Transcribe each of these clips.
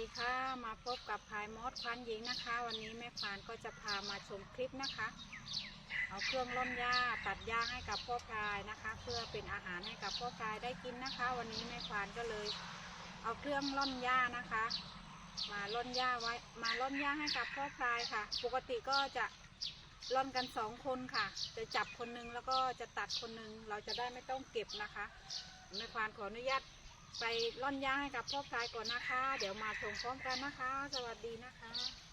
ดีค่ะมาพบกับพายมอสควานหญิงนะคะ วันนี้แม่ควานก็จะพามาชมคลิปนะคะ เอาเครื่องร่อนหญ้าตัดหญ้าให้กับพ่อพายนะคะ เพื่อเป็นอาหารให้กับพ่อพายได้กินนะคะ วันนี้แม่ควานก็เลย เอาเครื่องร่อนหญ้านะคะ มาร่อนหญ้าไว้มาร่อนหญ้าให้กับพ่อพายค่ะ ปกติก็จะร่อนกันสองคนค่ะ จะจับคนนึงแล้วก็จะตัดคนนึงเราจะได้ไม่ต้องเก็บนะคะแม่ควานขออนุญาต ไปร่อนย่างให้กับพ่อพลายก่อนนะคะ เดี๋ยวมาชมพร้อมกันนะคะ สวัสดีนะคะ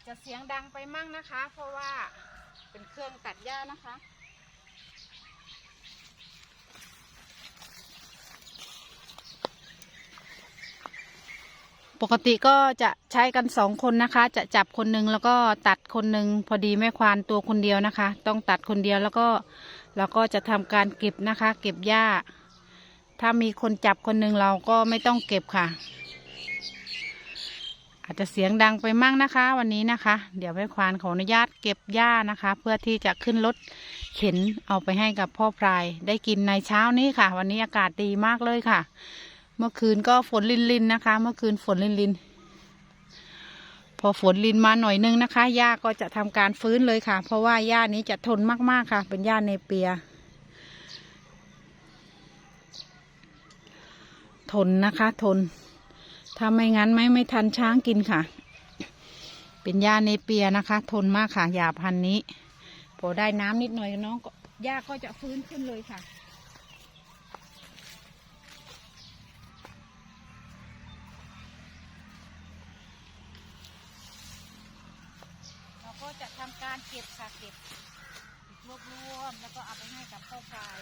จจะเสียงดังไปมั่งนะคะ เพราะว่าเป็นเครื่องตัดหญ้านะคะ ปกติก็จะใช้กันสองคนนะคะ จะจับคนหนึงแล้วก็ตัดคนหนึงพอดีแม่ควานตัวคนเดียวนะคะ ต้องตัดคนเดียวแล้วก็เราก็จะทำการเก็บนะคะ เก็บหญ้า ถ้ามีคนจับคนหนึงเราก็ไม่ต้องเก็บค่ะ อาจจะเสียงดังไปมั่งนะคะ วันนี้นะคะ เดี๋ยวแม่ควานขออนุญาตเก็บหญ้านะคะ เพื่อที่จะขึ้นรถเข็นเอาไปให้กับพ่อพรายได้กินในเช้านี้ค่ะ วันนี้อากาศดีมากเลยค่ะ เมื่อคืนก็ฝนลินลินนะคะ เมื่อคืนฝนลินลินพอฝนลินมาหน่อยนึงนะคะหญ้าก็จะทำการฟื้นเลยค่ะ เพราะว่าหญ้านี้จะทนมากๆค่ะ เป็นหญ้าเนเปีย ทนนะคะ ทน ถ้าไม่งั้นไม่ไม่ทันช้างกินค่ะ เป็นหญ้าเนเปียนะคะ ทนมากค่ะหญ้าพันนี้ พอได้น้ำนิดหน่อยน้องก็หญ้าก็จะฟื้นขึ้นเลยค่ะเราก็จะทำการเก็บค่ะเก็บรวบรวมแล้วก็เอาไปให้กับพ่อพราย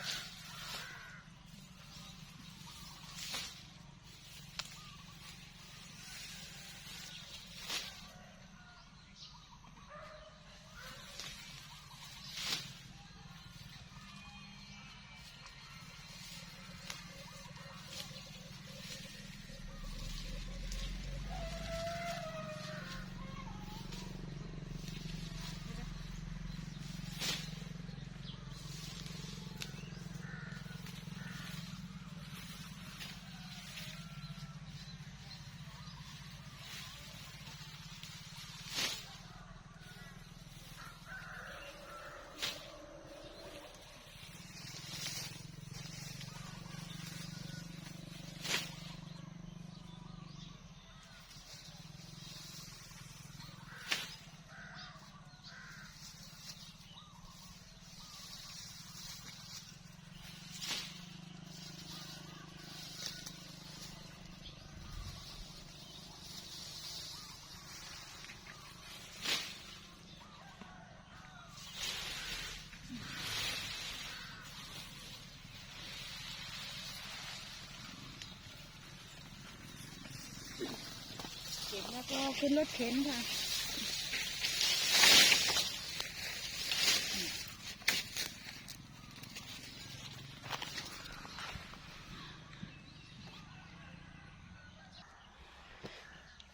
ก็ขึ้นรถเข็นค่ะ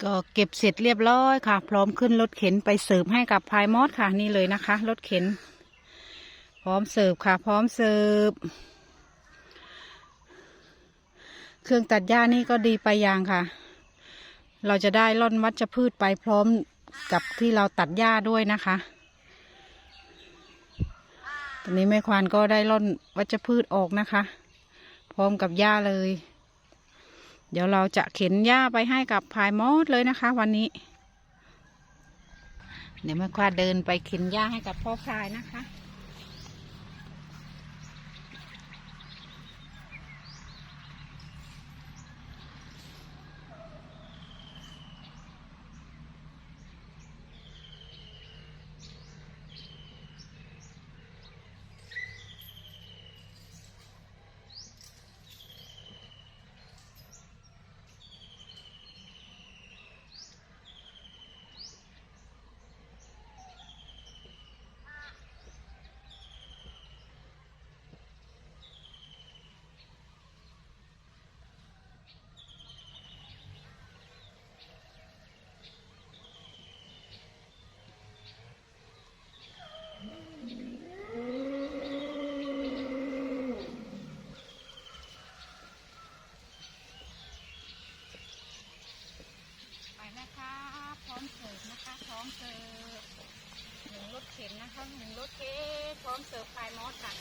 ก็เก็บเสร็จเรียบร้อยค่ะ พร้อมขึ้นรถเข็นไปเสิร์ฟให้กับพายมอสค่ะนี่เลยนะคะรถเข็น พร้อมเสิร์ฟค่ะ พร้อมเสิร์ฟเครื่องตัดหญ้านี่ก็ดีไปอย่างค่ะ เราจะได้ร่อนวัชพืชไปพร้อมกับที่เราตัดหญ้าด้วยนะคะ ตอนนี้แม่ควานก็ได้ร่อนวัชพืชออกนะคะ พร้อมกับหญ้าเลย เดี๋ยวเราจะเข็นหญ้าไปให้กับพายมอสเลยนะคะ วันนี้ เดี๋ยวแม่ควานเดินไปเข็นหญ้าให้กับพ่อพายนะคะ ไปนะคะ พร้อมเสิร์ฟนะคะ พร้อมเสิร์ฟหนึ่งรถเข็นนะคะหนึ่งรถเข็นพร้อมเสิร์ฟพายมอสค่ะ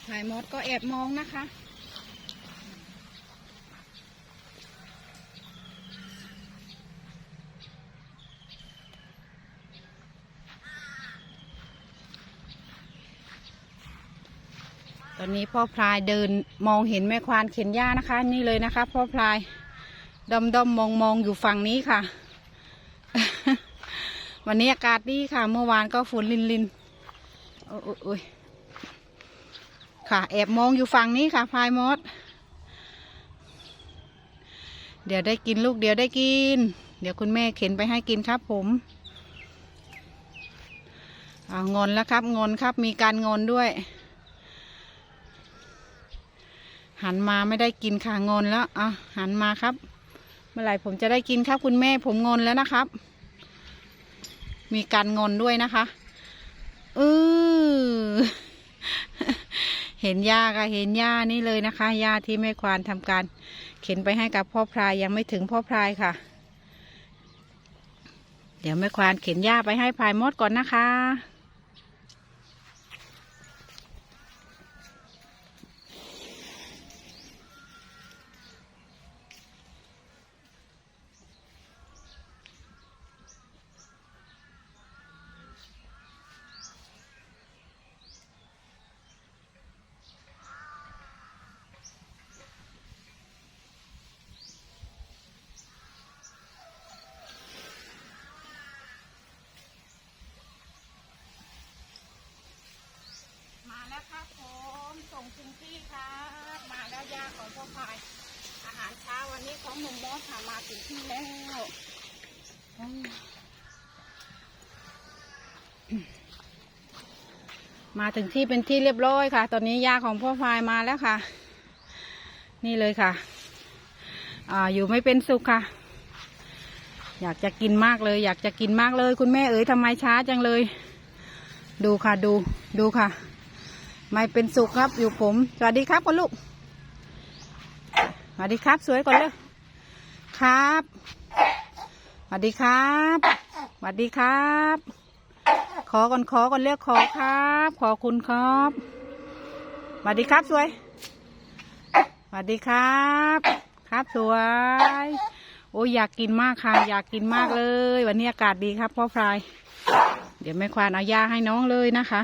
พายมอสก็แอบมองนะคะ ตอนนี้พ่อพลายเดินมองเห็นแม่ควานเข็นหญ้านะคะ นี่เลยนะคะ พ่อพลายดอมดอมมองมองอยู่ฝั่งนี้ค่ะ วันนี้อากาศดีค่ะ เมื่อวานก็ฝนลินลินโอ้ยโอ้ย ค่ะ แอบมองอยู่ฝั่งนี้ค่ะพายมด เดี๋ยวได้กินลูกเดี๋ยวได้กิน เดี๋ยวคุณแม่เข็นไปให้กินครับผมเอางอนแล้วครับงอนครับมีการงอนด้วย หันมาไม่ได้กินค่ะงอนแล้วอะหันมาครับ เมื่อไหร่ผมจะได้กินครับคุณแม่ผมงอนแล้วนะครับ มีการงอนด้วยนะคะเออ เห็นหญ้าค่ะเห็นหญ้านี่เลยนะคะหญ้าที่แม่ควานทำการ เข็นไปให้กับพ่อพรายยังไม่ถึงพ่อพรายค่ะ เดี๋ยวแม่ควานเข็นหญ้าไปให้พรายมดก่อนนะคะ มาแล้วครับผมส่งถึงที่ครับมาแล้วยาของพ่อพายอาหารเช้าวันนี้ของหนุ่มมอสค่ะมาถึงที่แล้วมมาถึงที่เป็นที่เรียบร้อยค่ะ ตอนนี้ยาของพ่อพายมาแล้วค่ะ นี่เลยค่ะอ่าอยู่ไม่เป็นสุขค่ะ อยากจะกินมากเลย อยากจะกินมากเลย คุณแม่เอ๋ยทำไมช้าจังเลย ดูค่ะดูดูค่ะ ไม่เป็นสุขครับอยู่ผม สวัสดีครับคุณลูก สวัสดีครับ สวยก่อนเลยครับ สวัสดีครับ สวัสดีครับ ขอก่อนขอก่อนเรียกขอครับ ขอคุณครับ สวัสดีครับสวย สวัสดีครับ ครับสวย โอ้ยอยากกินมากค่ะ อยากกินมากเลย วันนี้อากาศดีครับพ่อพลาย เดี๋ยวแม่ควานเอายาให้น้องเลยนะคะ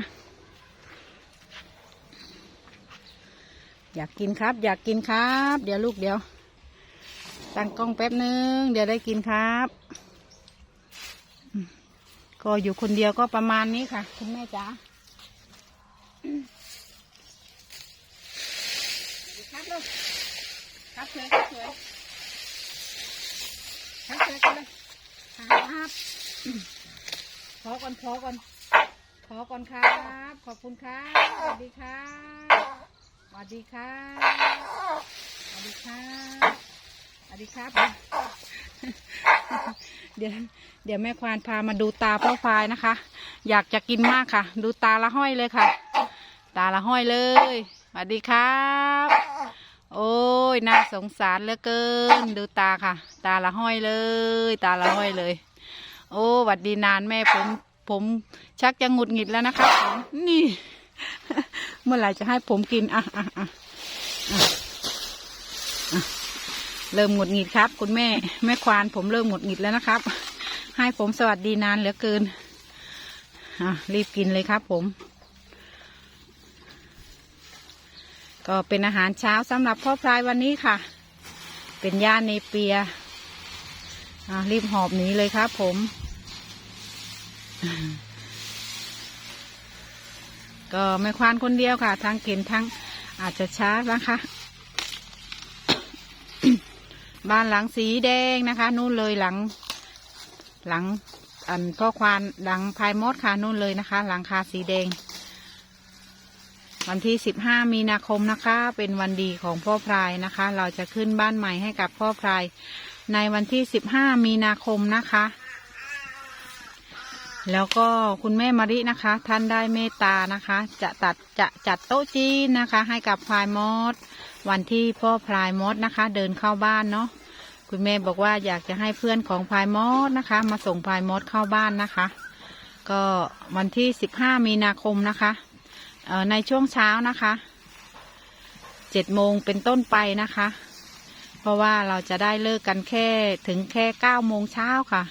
อยากกินครับ อยากกินครับ เดี๋ยวลูกเดี๋ยว ตั้งกล้องแป๊บนึง เดี๋ยวได้กินครับ ก็อยู่คนเดียวก็ประมาณนี้ค่ะ คุณแม่จ๋าครับลูกครับเฉยครับเฉยครับเฉยกันเลยครับอืมขอก่อนขอก่อนขอก่อนครับ ขอบคุณครับ สวัสดีครับ สวัสดีครับสวัสดีครับสวัสดีครับ เดี๋ยวเดี๋ยวแม่ควานพามาดูตาพ่อพายนะคะ อยากจะกินมากค่ะ ดูตาละห้อยเลยค่ะ ตาละห้อยเลยสวัสดีครับ โอ้ยน่าสงสารเหลือเกิน ดูตาค่ะ ตาละห้อยเลย ตาละห้อยเลย โอ้หวัดดีนานแม่ผมผมชักจะหงุดหงิดแล้วนะคะผมนี่ เมื่อไหร่จะให้ผมกิน อะอะอะอะอะเริ่มหงุดหงิดครับ คุณแม่ แม่ควานผมเริ่มหงุดหงิดแล้วนะครับ ให้ผมสวัสดีนานเหลือเกินอะรีบกินเลยครับผม ก็เป็นอาหารเช้าสำหรับพ่อพลายวันนี้ค่ะ เป็นย่าเนเปียอะรีบหอบหนีเลยครับผม ก็ไม่ควานคนเดียวค่ะ ทั้งเข็นทั้งอาจจะช้านะคะ บ้านหลังสีแดงนะคะ นู่นเลยหลังหลังอันพ่อควานหลังพายมดค่ะนู่นเลยนะคะ หลังคาสีแดง วันที่สิบห้ามีนาคมนะคะ เป็นวันดีของพ่อพรายนะคะ เราจะขึ้นบ้านใหม่ให้กับพ่อพรายในวันที่สิบห้ามีนาคมนะคะ แล้วก็คุณแม่มารินะคะ ท่านได้เมตตานะคะ จะตัดจะจัดโต๊ะจีนนะคะ ให้กับพลายมอดวันที่พ่อพลายมอดนะคะ เดินเข้าบ้านเนาะคุณแม่บอกว่าอยากจะให้เพื่อนของพลายมอดนะคะ มาส่งพลายมอดเข้าบ้านนะคะ ก็วันที่สิบห้ามีนาคมนะคะเออในช่วงเช้านะคะเจ็ดโมงเป็นต้นไปนะคะ เพราะว่าเราจะได้เลิกกันแค่ถึงแค่เก้าโมงเช้าค่ะ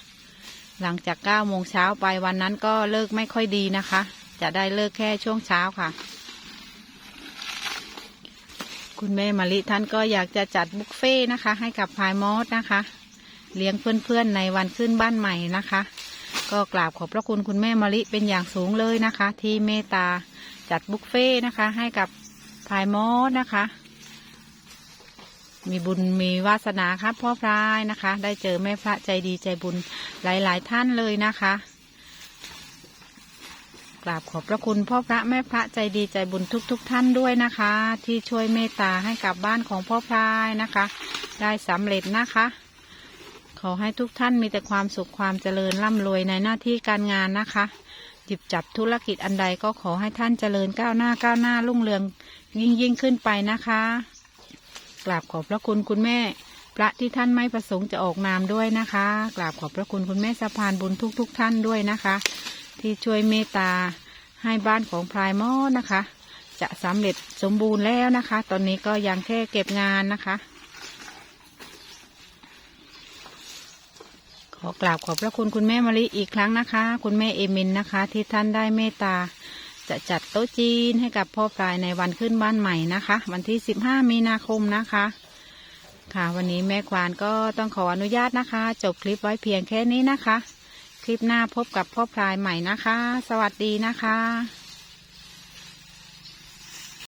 หลังจากเก้าโมงเช้าไปวันนั้นก็เลิกไม่ค่อยดีนะคะ จะได้เลิกแค่ช่วงเช้าค่ะ คุณแม่มะลิท่านก็อยากจะจัดบุฟเฟ่ต์นะคะ ให้กับพายมอสนะคะ เลี้ยงเพื่อนๆในวันขึ้นบ้านใหม่นะคะ ก็กราบขอบพระคุณคุณแม่มะลิเป็นอย่างสูงเลยนะคะ ที่เมตตาจัดบุฟเฟ่ต์นะคะ ให้กับพายมอสนะคะ มีบุญมีวาสนาครับพ่อพรายนะคะ ได้เจอแม่พระใจดีใจบุญหลาย ๆ ท่านเลยนะคะกราบขอบพระคุณพ่อพระแม่พระใจดีใจบุญทุกๆทท่านด้วยนะคะ ที่ช่วยเมตตาให้กับบ้านของพ่อพรายนะคะ ได้สำเร็จนะคะ ขอให้ทุกท่านมีแต่ความสุขความเจริญร่ำรวยในหน้าที่การงานนะคะหยิบจับธุรกิจอันใดก็ขอให้ท่านเจริญก้าวหน้าก้าวหน้ารุ่งเรืองยิ่งยิ่งขึ้นไปนะคะ กราบขอบพระคุณคุณแม่ พระที่ท่านไม่ประสงค์จะออกนามด้วยนะคะ กราบขอบพระคุณคุณแม่สะพานบุญทุกๆทท่านด้วยนะคะ ที่ช่วยเมตตาให้บ้านของพลายมอนะคะ จะสำเร็จสมบูรณ์แล้วนะคะ ตอนนี้ก็ยังแค่เก็บงานนะคะ ขอกราบขอบพระคุณคุณแม่มะลิอีกครั้งนะคะ คุณแม่เอมินนะคะ ที่ท่านได้เมตตา จะจัดโต๊ะจีนให้กับพ่อพลายในวันขึ้นบ้านใหม่นะคะ วันที่ 15 มีนาคมนะคะ ค่ะ วันนี้แม่ควานก็ต้องขออนุญาตนะคะ จบคลิปไว้เพียงแค่นี้นะคะ คลิปหน้าพบกับพ่อพลายใหม่นะคะ สวัสดีนะคะ